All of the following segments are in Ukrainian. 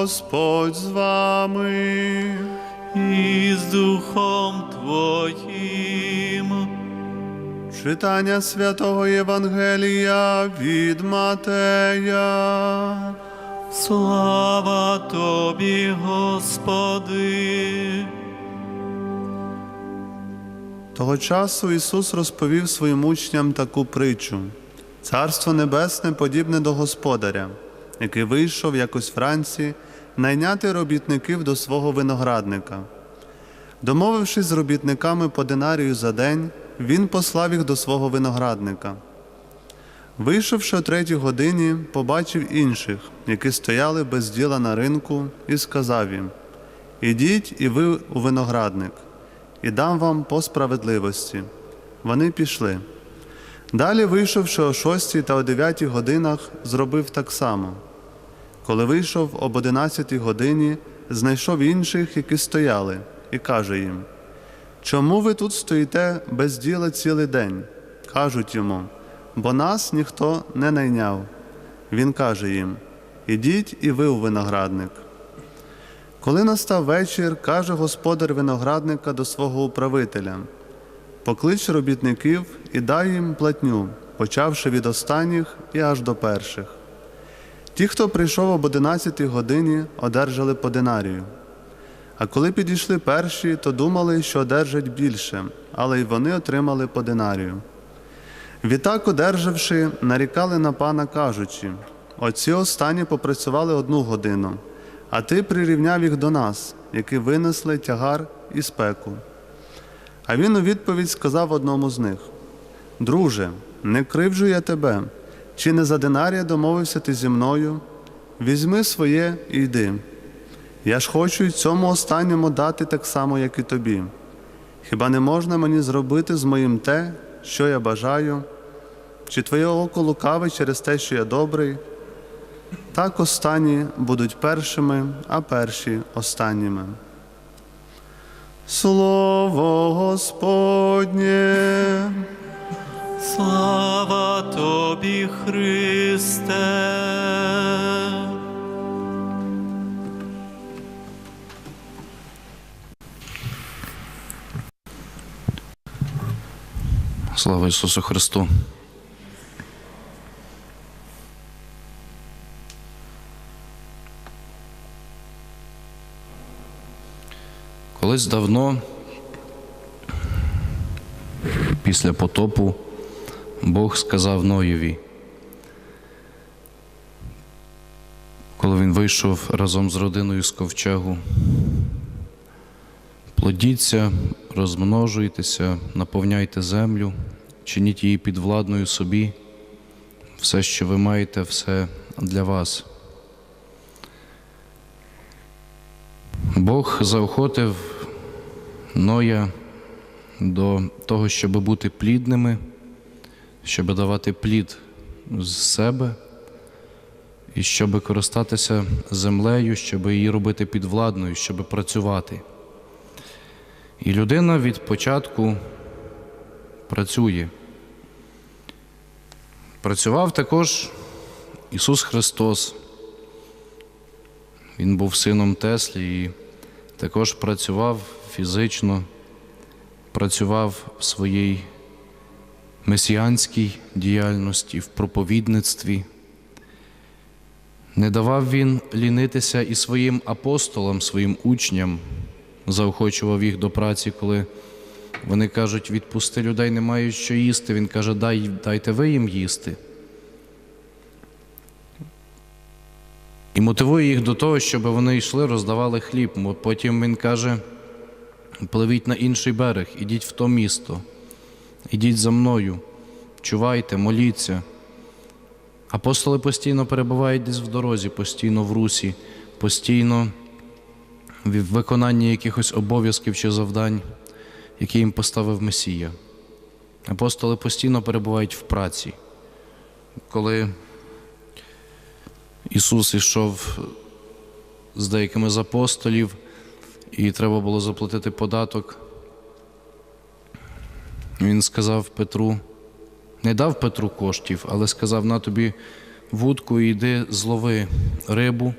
Господь з вами. і з Духом Твоїм. Читання святого Євангелія від Матея. Слава Тобі, Господи. Того часу Ісус розповів своїм учням таку притчу: Царство Небесне подібне до господаря, який вийшов якось вранці найняти робітників до свого виноградника. Домовившись з робітниками по динарію за день, він послав їх до свого виноградника. Вийшовши о третій годині, побачив інших, які стояли без діла на ринку, і сказав їм: Ідіть і ви у виноградник, і дам вам по справедливості. Вони пішли. Далі, вийшовши о шостій та о дев'ятій годинах, зробив так само. Коли вийшов об одинадцятій годині, знайшов інших, які стояли, і каже їм: Чому ви тут стоїте без діла цілий день? Кажуть йому, бо нас ніхто не найняв. Він каже їм: Ідіть і ви у виноградник. Коли настав вечір, каже господар виноградника до свого управителя: Поклич робітників і дай їм платню, почавши від останніх і аж до перших. Ті, хто прийшов об одинадцятій годині, одержали по динарію. А коли підійшли перші, то думали, що одержать більше, але й вони отримали по динарію. Відтак, одержавши, нарікали на пана, кажучи: оці останні попрацювали одну годину, а ти прирівняв їх до нас, які винесли тягар і спеку. А він у відповідь сказав одному з них: Друже, не кривджу я тебе, чи не за динарія домовився ти зі мною? Візьми своє і йди. Я ж хочу й цьому останньому дати так само, як і тобі. Хіба не можна мені зробити з моїм те, що я бажаю? Чи твоє око лукаве через те, що я добрий? Так останні будуть першими, а перші останніми. Слово Господнє. Слава Тобі, Христе. Слава Ісусу Христу! Колись давно, після потопу, Бог сказав Ноєві, коли він вийшов разом з родиною з ковчегу, Плодіться, розмножуйтеся, наповняйте землю, чиніть її підвладною собі. Все, що ви маєте, все для вас. Бог заохотив Ноя до того, щоб бути плідними, щоб давати плід з себе і щоб користатися землею, щоб її робити підвладною, щоб працювати. І людина від початку працює. Працював також Ісус Христос. Він був сином Теслі і також працював фізично, працював в своїй месіанській діяльності, в проповідництві. Не давав він лінитися і своїм апостолам, своїм учням заохочував їх до праці, коли вони кажуть, відпусти людей, не мають що їсти. Він каже, Дай, дайте ви їм їсти. І мотивує їх до того, щоб вони йшли, роздавали хліб. Потім він каже, пливіть на інший берег, ідіть в то місто, ідіть за мною, чувайте, моліться. Апостоли постійно перебувають десь в дорозі, постійно в русі, постійно в виконанні якихось обов'язків чи завдань, які їм поставив Месія. Апостоли постійно перебувають в праці. Коли Ісус ішов з деякими з апостолів, і треба було заплатити податок, Він сказав Петру, не дав Петру коштів, але сказав: на тобі вудку і йди злови рибу.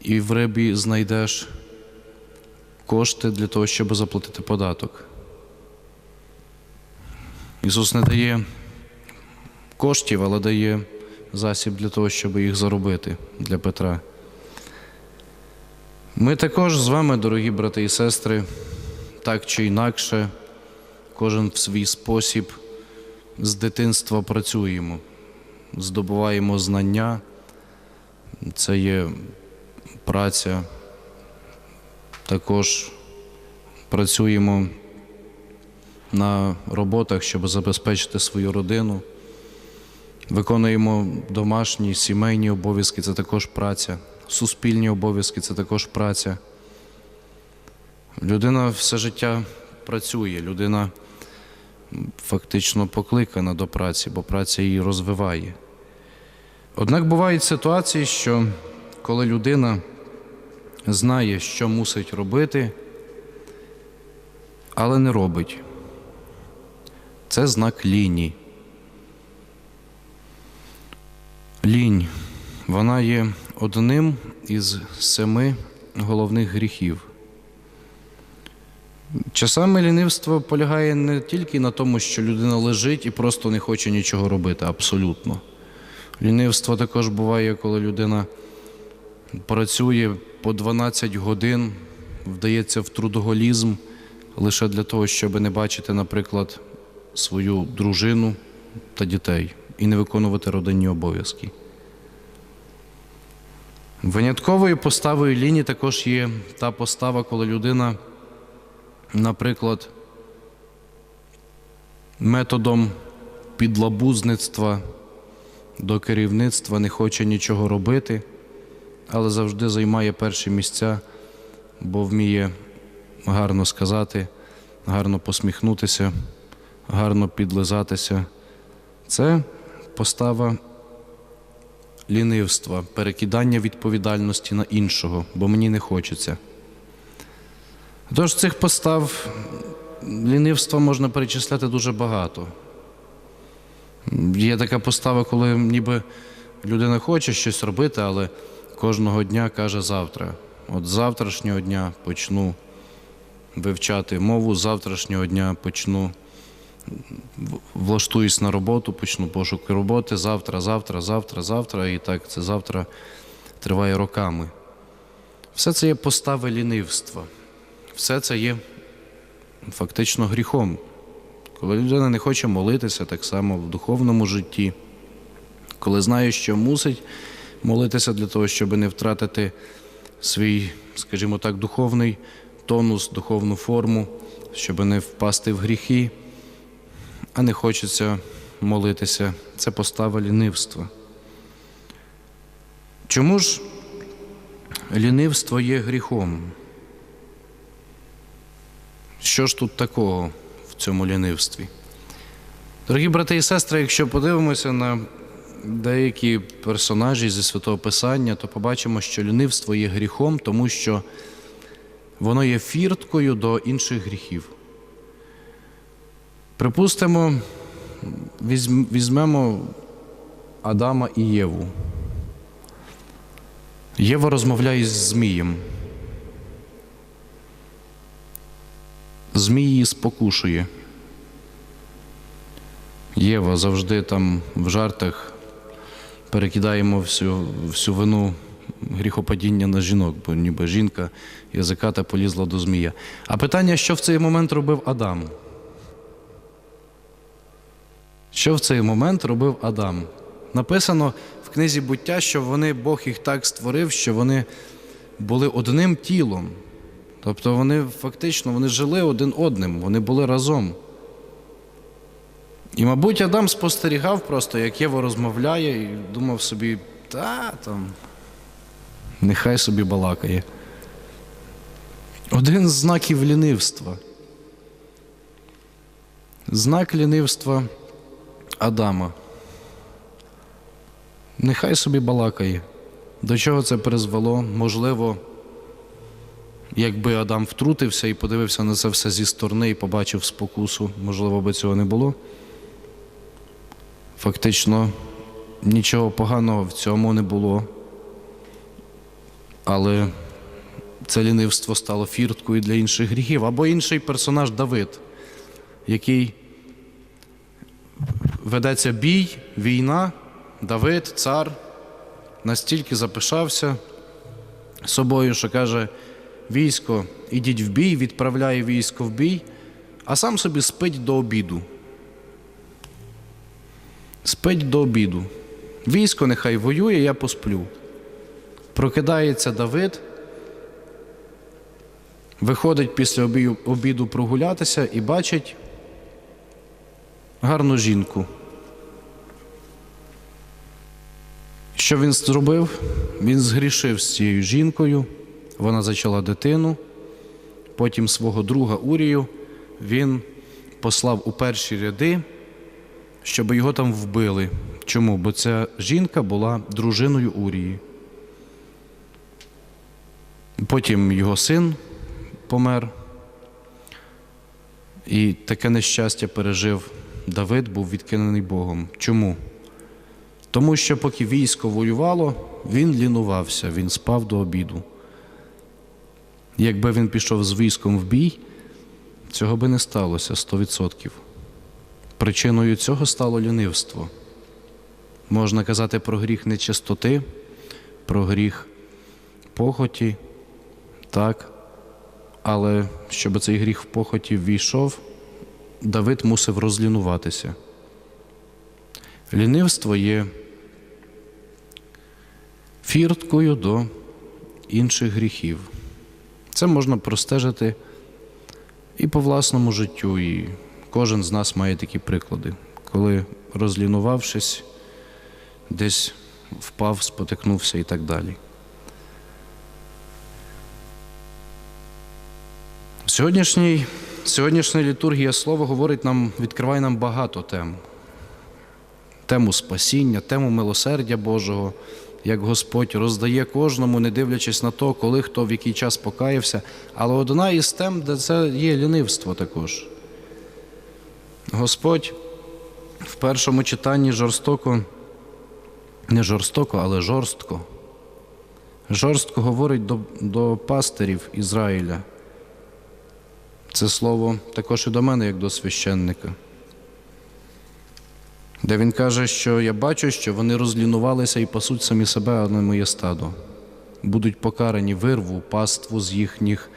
і в рибі знайдеш кошти для того, щоб заплатити податок. Ісус не дає коштів, але дає засіб для того, щоб їх заробити для Петра. Ми також з вами, дорогі брати і сестри, так чи інакше, кожен в свій спосіб з дитинства працюємо, здобуваємо знання, це є праця, також працюємо на роботах, щоб забезпечити свою родину. Виконуємо домашні сімейні обов'язки, це також праця, суспільні обов'язки це також праця. Людина все життя працює, людина фактично покликана до праці, бо праця її розвиває. Однак бувають ситуації, що коли людина знає, що мусить робити, але не робить. Це знак лінії. Лінь, вона є одним із семи головних гріхів. Часами лінивство полягає не тільки на тому, що людина лежить і просто не хоче нічого робити, абсолютно. Лінивство також буває, коли людина працює по 12 годин, вдається в трудоголізм лише для того, щоб не бачити, наприклад, свою дружину та дітей і не виконувати родинні обов'язки. Винятковою поставою лінії також є та постава, коли людина, наприклад, методом підлабузництва до керівництва не хоче нічого робити, але завжди займає перші місця, бо вміє гарно сказати, гарно посміхнутися, гарно підлизатися. Це постава лінивства, перекидання відповідальності на іншого, бо мені не хочеться. Тож цих постав лінивства можна перечисляти дуже багато. Є така постава, коли ніби людина хоче щось робити, але кожного дня каже завтра. От завтрашнього дня почну вивчати мову, завтрашнього дня почну влаштуюсь на роботу, почну пошуки роботи завтра, завтра, завтра, завтра. І так це завтра триває роками. Все це є постави лінивства. Все це є фактично гріхом. Коли людина не хоче молитися, так само в духовному житті, коли знає, що мусить молитися для того, щоб не втратити свій, скажімо так, духовний тонус, духовну форму, щоб не впасти в гріхи, а не хочеться молитися. Це постава лінивства. Чому ж лінивство є гріхом? Що ж тут такого в цьому лінивстві? Дорогі брати і сестри, якщо подивимося на деякі персонажі зі Святого Писання, то побачимо, що лінивство є гріхом, тому що воно є фірткою до інших гріхів. Припустимо, візьмемо Адама і Єву. Єва розмовляє з Змієм. Змій її спокушує. Єва завжди там в жартах перекидаємо всю, всю вину гріхопадіння на жінок, бо ніби жінка язиката полізла до змія. А питання, що в цей момент робив Адам? Що в цей момент робив Адам? Написано в книзі буття, що вони, Бог їх так створив, що вони були одним тілом. Тобто вони фактично вони жили один одним, вони були разом. І, мабуть, Адам спостерігав просто, як Єва розмовляє, і думав собі, та там, нехай собі балакає. Один з знаків лінивства. Знак лінивства Адама. Нехай собі балакає. До чого це призвело? Можливо, якби Адам втрутився і подивився на це все зі сторони і побачив спокусу, можливо, би цього не було. Фактично, нічого поганого в цьому не було. Але це лінивство стало фірткою для інших гріхів. Або інший персонаж Давид, який ведеться бій, війна, Давид, цар, настільки запишався собою, що каже: військо, ідіть в бій, відправляє військо в бій, а сам собі спить до обіду. Спить до обіду. Військо нехай воює, я посплю. Прокидається Давид, виходить після обіду прогулятися і бачить гарну жінку. Що він зробив? Він згрішив з цією жінкою, вона зачала дитину, потім свого друга Урію він послав у перші ряди, щоб його там вбили. Чому? Бо ця жінка була дружиною Урії. Потім його син помер. І таке нещастя пережив Давид, був відкинений Богом. Чому? Тому що поки військо воювало, він лінувався, він спав до обіду. Якби він пішов з військом в бій, цього би не сталося 100%. Причиною цього стало лінивство. Можна казати про гріх нечистоти, про гріх похоті, так. Але щоб цей гріх в похоті ввійшов, Давид мусив розлінуватися. Лінивство є фірткою до інших гріхів. Це можна простежити і по власному життю, і кожен з нас має такі приклади, коли, розлінувавшись, десь впав, спотикнувся і так далі. Сьогоднішній, сьогоднішня літургія слова говорить нам, відкриває нам багато тем. Тему спасіння, тему милосердя Божого, як Господь роздає кожному, не дивлячись на то, коли хто в який час покаявся. Але одна із тем, де це є лінивство також. Господь в першому читанні жорстоко, не жорстоко, але жорстко. Жорстко говорить до, до пастирів Ізраїля. Це слово також і до мене, як до священника. Де він каже, що я бачу, що вони розлінувалися і пасуть самі себе, а не моє стадо. Будуть покарані вирву паству з їхніх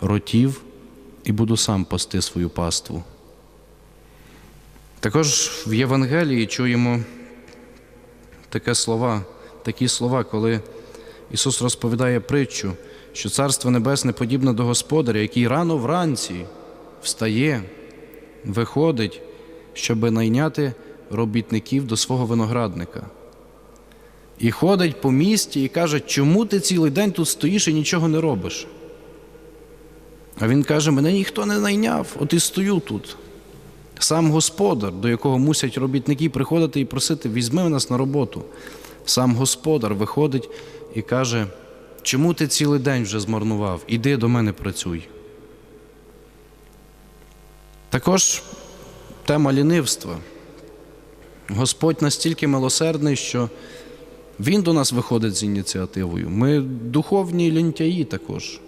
ротів і буду сам пасти свою паству. Також в Євангелії чуємо таке слова, такі слова, коли Ісус розповідає притчу, що Царство Небесне подібне до Господаря, який рано вранці встає, виходить, щоби найняти робітників до свого виноградника. І ходить по місті і каже, чому ти цілий день тут стоїш і нічого не робиш? А він каже: мене ніхто не найняв, от і стою тут. Сам господар, до якого мусять робітники приходити і просити, візьми нас на роботу. Сам господар виходить і каже, чому ти цілий день вже змарнував? Іди до мене працюй. Також тема лінивства. Господь настільки милосердний, що Він до нас виходить з ініціативою. Ми духовні лінтяї також.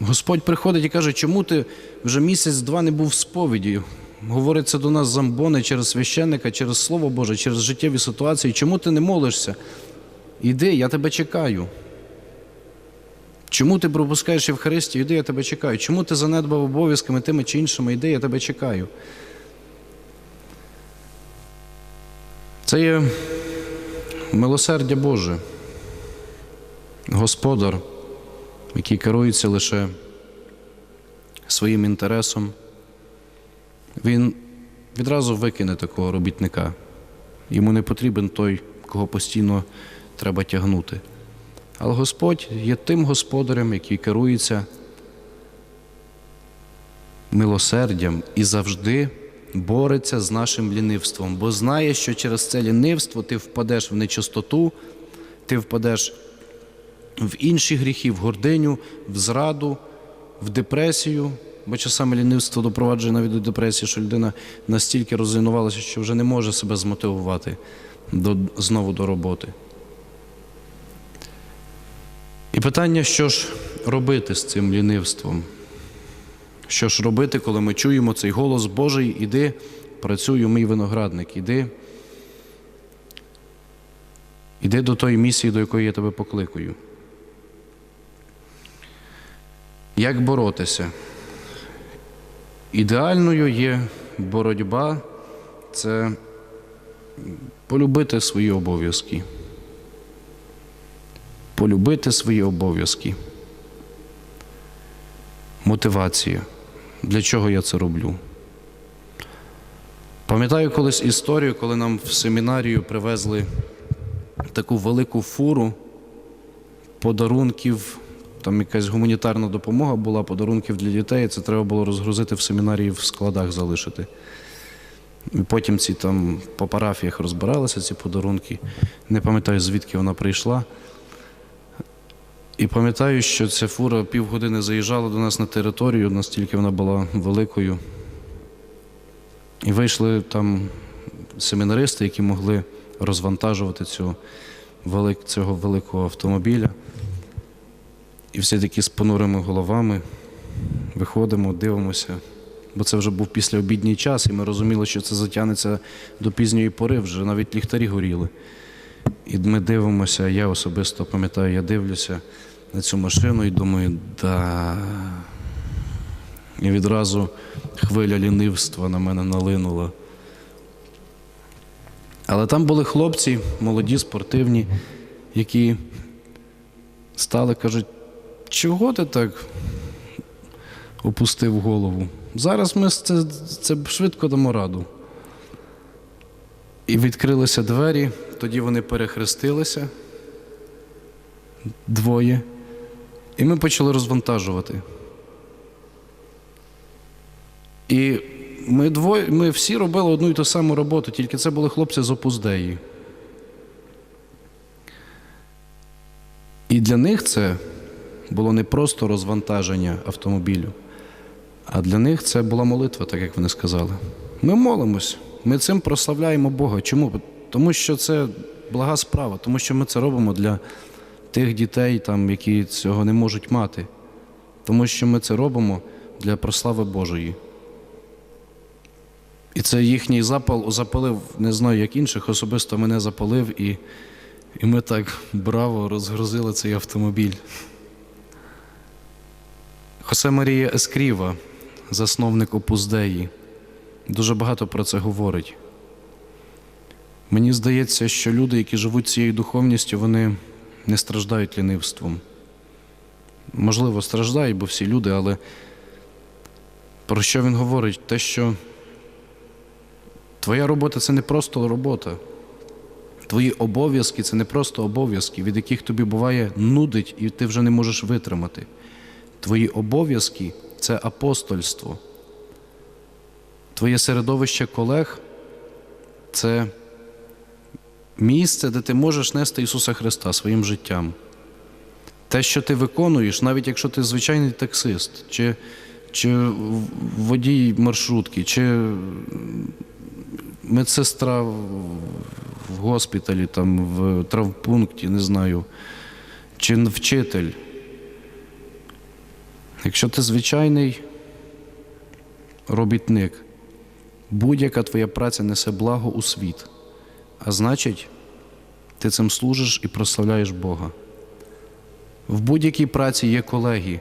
Господь приходить і каже, чому ти вже місяць-два не був в сповіді? Говориться до нас замбони через священника, через Слово Боже, через життєві ситуації. Чому ти не молишся? Іди, я тебе чекаю. Чому ти пропускаєш Євхаристію? Іди, я тебе чекаю. Чому ти занедбав обов'язками тими чи іншими? Іди, я тебе чекаю. Це є милосердя Боже, Господар, який керується лише своїм інтересом, він відразу викине такого робітника. Йому не потрібен той, кого постійно треба тягнути. Але Господь є тим господарем, який керується милосердям і завжди бореться з нашим лінивством, бо знає, що через це лінивство ти впадеш в нечистоту, ти впадеш в інші гріхи, в гординю, в зраду, в депресію. Бо часами лінивство допроваджує навіть до депресії, що людина настільки розлінувалася, що вже не може себе змотивувати до, знову до роботи. І питання, що ж робити з цим лінивством? Що ж робити, коли ми чуємо цей голос Божий, іди, працюй у мій виноградник, іди. Іди до тої місії, до якої я тебе покликаю. Як боротися? Ідеальною є боротьба це полюбити свої обов'язки. Полюбити свої обов'язки. Мотивація. Для чого я це роблю? Пам'ятаю колись історію, коли нам в семінарію привезли таку велику фуру подарунків. Там якась гуманітарна допомога була, подарунків для дітей. Це треба було розгрузити в семінарії в складах залишити. І потім ці там по парафіях розбиралися ці подарунки. Не пам'ятаю, звідки вона прийшла. І пам'ятаю, що ця фура півгодини заїжджала до нас на територію, настільки вона була великою. І вийшли там семінаристи, які могли розвантажувати велик, цього великого автомобіля. І всі такі з понурими головами виходимо, дивимося. Бо це вже був післяобідній час, і ми розуміли, що це затягнеться до пізньої пори, вже навіть ліхтарі горіли. І ми дивимося, я особисто пам'ятаю, я дивлюся на цю машину і думаю, да. І відразу хвиля лінивства на мене налинула. Але там були хлопці, молоді, спортивні, які стали, кажуть, чого ти так опустив голову? Зараз ми це, це швидко дамо раду. І відкрилися двері, тоді вони перехрестилися двоє, і ми почали розвантажувати. І ми двоє, ми всі робили одну і ту саму роботу, тільки це були хлопці з опуздеї. І для них це було не просто розвантаження автомобілю, а для них це була молитва, так як вони сказали. Ми молимось, ми цим прославляємо Бога. Чому? Тому що це блага справа, тому що ми це робимо для тих дітей, там, які цього не можуть мати. Тому що ми це робимо для прослави Божої. І це їхній запал запалив, не знаю, як інших, особисто мене запалив, і, і ми так браво розгрузили цей автомобіль. Хосе Марія Ескріва, засновник Опуздеї, дуже багато про це говорить. Мені здається, що люди, які живуть цією духовністю, вони не страждають лінивством. Можливо, страждають, бо всі люди, але про що він говорить? Те, що твоя робота це не просто робота. Твої обов'язки це не просто обов'язки, від яких тобі буває нудить, і ти вже не можеш витримати. Твої обов'язки це апостольство. Твоє середовище колег це місце, де ти можеш нести Ісуса Христа своїм життям. Те, що ти виконуєш, навіть якщо ти звичайний таксист, чи, чи водій маршрутки, чи медсестра в госпіталі, там, в травмпункті, не знаю, чи вчитель. Якщо ти звичайний робітник, будь-яка твоя праця несе благо у світ, а значить, ти цим служиш і прославляєш Бога. В будь-якій праці є колеги,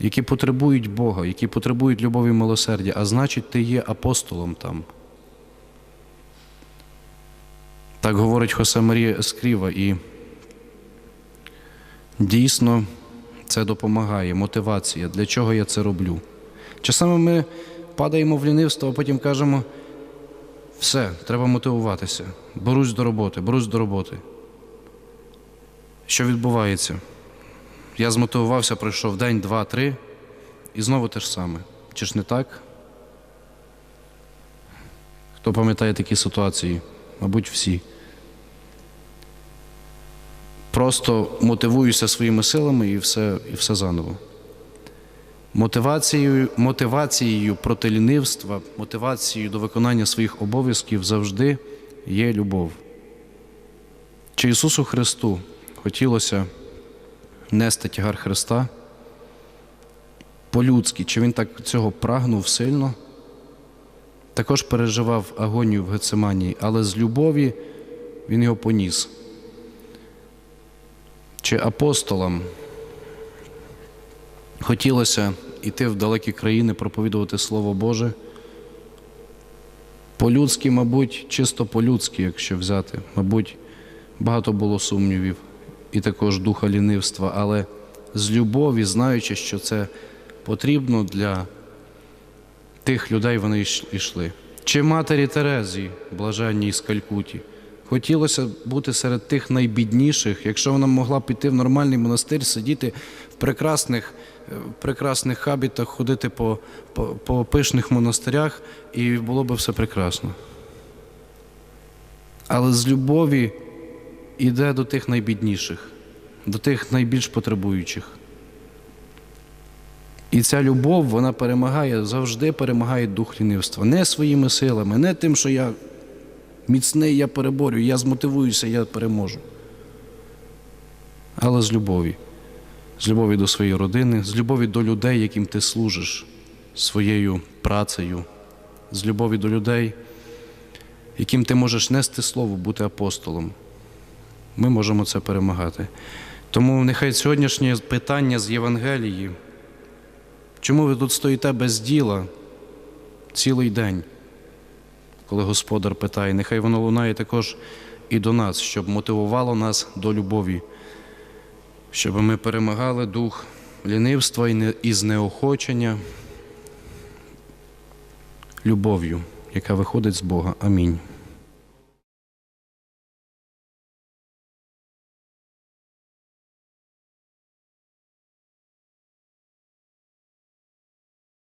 які потребують Бога, які потребують любові і милосердя, а значить, ти є апостолом там. Так говорить Хосе Марія Ескріва, і дійсно це допомагає, мотивація, для чого я це роблю. Часами ми падаємо в лінивство, а потім кажемо, все, треба мотивуватися, берусь до роботи, берусь до роботи. Що відбувається? Я змотивувався, пройшов день, два, три, і знову те ж саме. Чи ж не так? Хто пам'ятає такі ситуації? Мабуть, всі. Просто мотивуюся своїми силами і все, і все заново. Мотивацією, мотивацією проти лінивства, мотивацією до виконання своїх обов'язків завжди є любов. Чи Ісусу Христу хотілося нести тягар Христа. По-людськи, чи він так цього прагнув сильно? Також переживав агонію в Гециманії, але з любові він його поніс. Чи апостолам хотілося йти в далекі країни, проповідувати Слово Боже? По-людськи, мабуть, чисто по-людськи, якщо взяти. Мабуть, багато було сумнівів і також духа лінивства, але з любові, знаючи, що це потрібно для тих людей, вони йшли. Чи матері Терезі, блаженній з Калькуті, хотілося бути серед тих найбідніших, якщо вона могла піти в нормальний монастир, сидіти в прекрасних, е, в прекрасних хабітах, ходити по, по, по пишних монастирях, і було би все прекрасно. Але з любові йде до тих найбідніших, до тих найбільш потребуючих. І ця любов, вона перемагає, завжди перемагає дух лінивства. Не своїми силами, не тим, що я міцний, я переборю, я змотивуюся, я переможу. Але з любові. З любові до своєї родини, з любові до людей, яким ти служиш своєю працею, з любові до людей, яким ти можеш нести слово, бути апостолом. Ми можемо це перемагати. Тому нехай сьогоднішнє питання з Євангелії. Чому ви тут стоїте без діла цілий день, коли Господар питає, нехай воно лунає також і до нас, щоб мотивувало нас до любові, щоб ми перемагали дух лінивства і не- і знеохочення любов'ю, яка виходить з Бога. Амінь.